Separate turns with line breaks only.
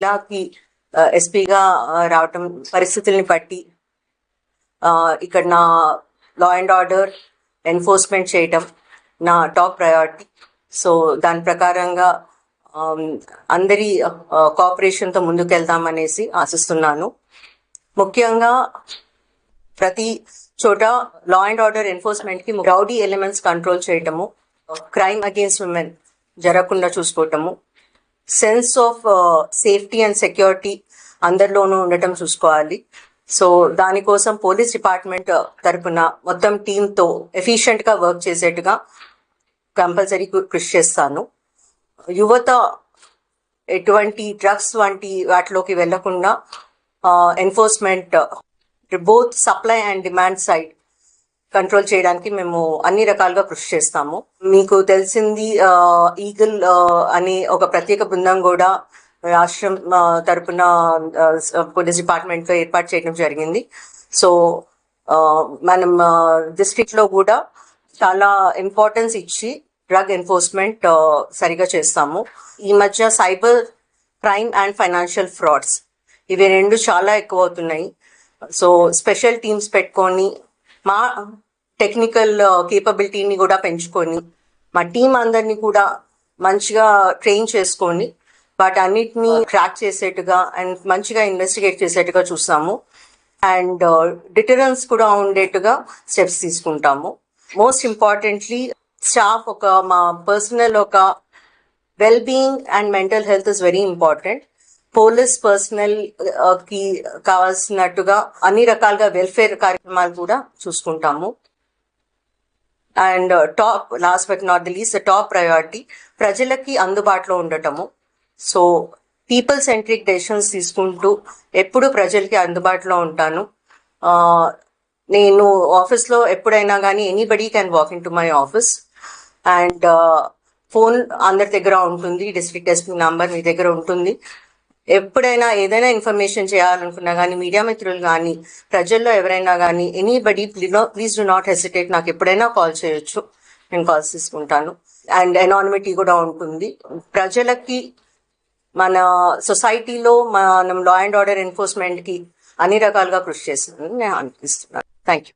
జిల్లాకి ఎస్పీగా రావటం పరిస్థితుల్ని బట్టి ఇక్కడ నా లా అండ్ ఆర్డర్ ఎన్ఫోర్స్మెంట్ చేయటం నా టాప్ ప్రయారిటీ సో దాని ప్రకారంగా అందరి కోఆపరేషన్తో ముందుకెళ్దామనేసి ఆశిస్తున్నాను. ముఖ్యంగా ప్రతి చోట లా అండ్ ఆర్డర్ ఎన్ఫోర్స్మెంట్కి రౌడీ ఎలిమెంట్స్ కంట్రోల్ చేయటము క్రైమ్ అగేన్స్ట్ ఉమెన్ జరగకుండా చూసుకోవటము sense of safety and security అందరిలోనూ ఉండటం చూసుకోవాలి. సో దానికోసం పోలీస్ డిపార్ట్మెంట్ తరపున మొత్తం టీంతో ఎఫిషియెంట్గా వర్క్ చేసేట్టుగా కంపల్సరీ కృషి చేస్తాను. యువత ఎటువంటి డ్రగ్స్ వంటి వాటిలోకి వెళ్ళకుండా enforcement both supply and demand side control చేయడానికి మేము అన్ని రకాలుగా కృషి చేస్తాము. మీకు తెలిసింది ఈగల్ అనే ఒక ప్రత్యేక బృందం కూడా రాష్ట్రం తరపున పోలీస్ డిపార్ట్మెంట్లో ఏర్పాటు చేయడం జరిగింది. సో మనం డిస్ట్రిక్ట్లో కూడా చాలా ఇంపార్టెన్స్ ఇచ్చి డ్రగ్ ఎన్ఫోర్స్మెంట్ సరిగా చేస్తాము. ఈ మధ్య cyber crime and financial frauds ఇవి రెండు చాలా ఎక్కువ అవుతున్నాయి. సో స్పెషల్ టీమ్స్ పెట్టుకొని మా టెక్నికల్ కేపబిలిటీని uh, కూడా పెంచుకొని మా టీం అందరినీ కూడా మంచిగా ట్రైన్ చేసుకొని వాటన్నిటిని ట్రాక్ చేసేట్టుగా అండ్ మంచిగా ఇన్వెస్టిగేట్ చేసేట్టుగా చూస్తాము. అండ్ డిటరెన్స్ uh, కూడా ఉండేట్టుగా స్టెప్స్ తీసుకుంటాము. మోస్ట్ ఇంపార్టెంట్లీ స్టాఫ్ ఒక మా పర్సనల్ ఒక well being and mental health is very important police పర్సనల్కి కావాల్సినట్టుగా అన్ని రకాలుగా వెల్ఫేర్ కార్యక్రమాలు కూడా చూసుకుంటాము. And top last but not the least top priority ప్రజలకి అందుబాటులో ఉండటము. సో పీపుల్ సెంట్రిక్ డెసిషన్స్ తీసుకుంటూ ఎప్పుడు ప్రజలకి అందుబాటులో ఉంటాను. నేను ఆఫీస్లో ఎప్పుడైనా కానీ anybody can walk in to my office and phone అందరి దగ్గర ఉంటుంది డిస్ట్రిక్ట్ ఎస్పీ నంబర్ మీ దగ్గర ఉంటుంది. ఎప్పుడైనా ఏదైనా ఇన్ఫర్మేషన్ చేయాలనుకున్నా కానీ మీడియా మిత్రులు కానీ ప్రజల్లో ఎవరైనా కానీ anybody please do not hesitate. నాకు ఎప్పుడైనా కాల్ చేయొచ్చు. నేను కాల్స్ తీసుకుంటాను. అండ్ ఎనానిమిటీ కూడా ఉంటుంది. ప్రజలకి మన సొసైటీలో మనం లా అండ్ ఆర్డర్ ఎన్ఫోర్స్మెంట్కి అన్ని రకాలుగా కృషి చేస్తుందని నేను అనిపిస్తున్నాను. Thank you